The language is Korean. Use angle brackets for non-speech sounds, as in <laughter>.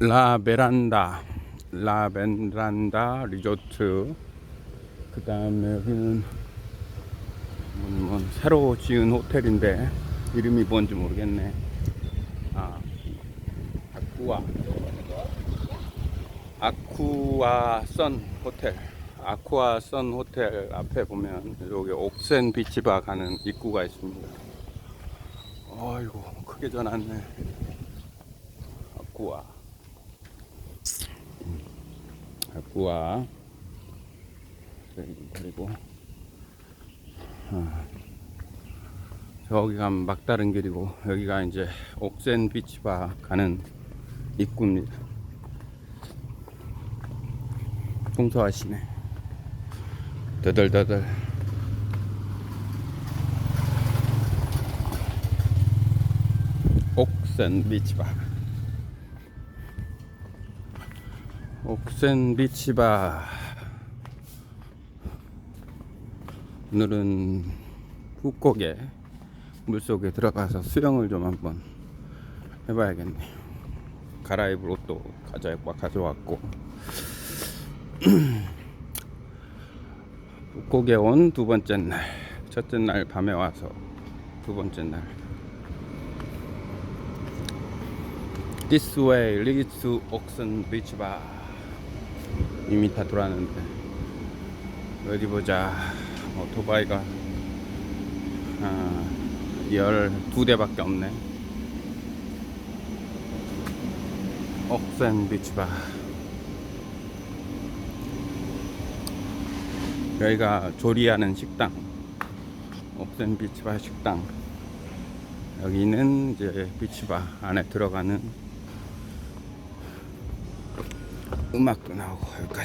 라베란다 라벤란다 리조트. 그 다음에 여기는 뭐, 뭐 새로 지은 호텔인데 이름이 뭔지 모르겠네. 아 아쿠아. 아쿠아 선 호텔. 아쿠아 선 호텔 앞에 보면 여기 옥센 비치바 가는 입구가 있습니다. 아이고 크게 전화네. 아쿠아 아쿠아 그리고 아, 저기가 막다른 길이고 여기가 이제 옥센 비치바 가는 입구입니다. 청소하시네. 더덜더덜. 옥센 비치바 옥센 비치바. 오늘은 훅곡에 물속에 들어가서 수영을 좀 한번 해봐야겠네요. 갈아입을 옷도 가져, 가져왔고. <clears throat> 훅곡에 온 두 번째 날 첫째 날 밤에 와서 두 번째 날. This way leads to Oxen Beach Bar 이미 다 돌았는데. 어디 보자. 오토바이가 아, 12대밖에 없네. 옥센 비치바. 여기가 조리하는 식당. 옥센 비치바 식당. 여기는 이제 비치바 안에 들어가는 음악도 나오고 여기까지